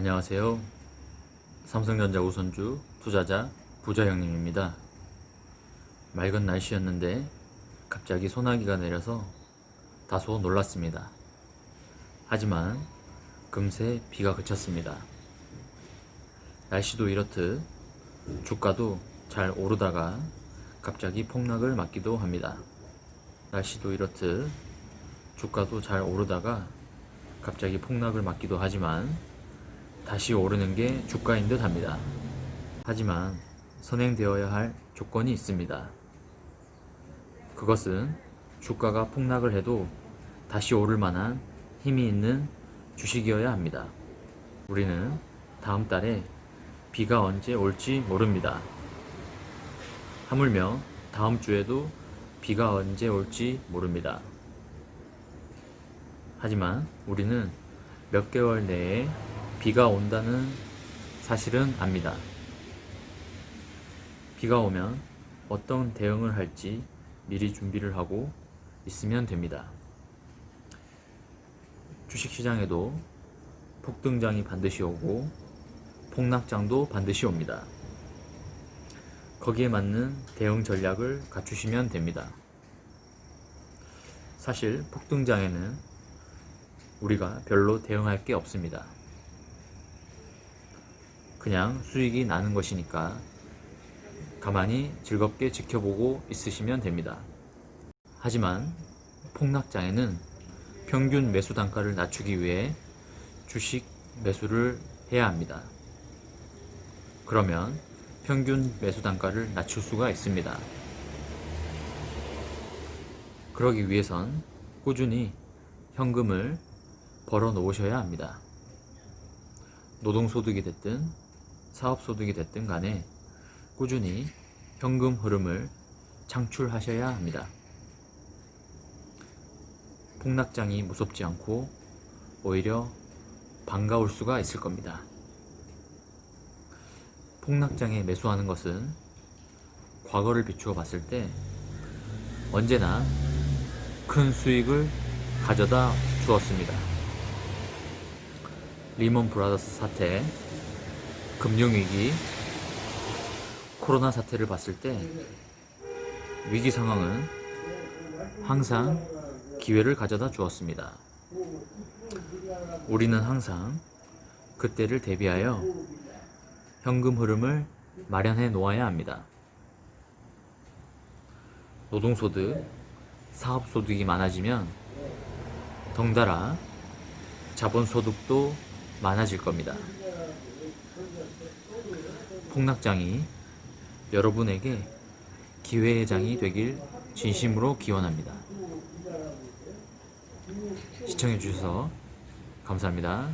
안녕하세요. 삼성전자 우선주 투자자 부자 형님입니다. 맑은 날씨였는데 갑자기 소나기가 내려서 다소 놀랐습니다. 하지만 금세 비가 그쳤습니다. 날씨도 이렇듯 주가도 잘 오르다가 갑자기 폭락을 맞기도 합니다. 날씨도 이렇듯 주가도 잘 오르다가 갑자기 폭락을 맞기도 하지만 다시 오르는 게 주가인 듯 합니다. 하지만 선행되어야 할 조건이 있습니다. 그것은 주가가 폭락을 해도 다시 오를 만한 힘이 있는 주식이어야 합니다. 우리는 다음 달에 비가 언제 올지 모릅니다. 하물며 다음 주에도 비가 언제 올지 모릅니다. 하지만 우리는 몇 개월 내에 비가 온다는 사실은 압니다. 비가 오면 어떤 대응을 할지 미리 준비를 하고 있으면 됩니다. 주식시장에도 폭등장이 반드시 오고 폭락장도 반드시 옵니다. 거기에 맞는 대응 전략을 갖추시면 됩니다. 사실 폭등장에는 우리가 별로 대응할 게 없습니다. 그냥 수익이 나는 것이니까 가만히 즐겁게 지켜보고 있으시면 됩니다. 하지만 폭락장에는 평균 매수 단가를 낮추기 위해 주식 매수를 해야 합니다. 그러면 평균 매수 단가를 낮출 수가 있습니다. 그러기 위해선 꾸준히 현금을 벌어 놓으셔야 합니다. 노동소득이 됐든 사업소득이 됐든 간에 꾸준히 현금 흐름을 창출하셔야 합니다. 폭락장이 무섭지 않고 오히려 반가울 수가 있을 겁니다. 폭락장에 매수하는 것은 과거를 비추어 봤을 때 언제나 큰 수익을 가져다 주었습니다. 리먼 브라더스 사태, 금융위기, 코로나 사태를 봤을 때 위기 상황은 항상 기회를 가져다 주었습니다. 우리는 항상 그때를 대비하여 현금 흐름을 마련해 놓아야 합니다. 노동소득, 사업소득이 많아지면 덩달아 자본소득도 많아질 겁니다. 폭락장이 여러분에게 기회의 장이 되길 진심으로 기원합니다. 시청해주셔서 감사합니다.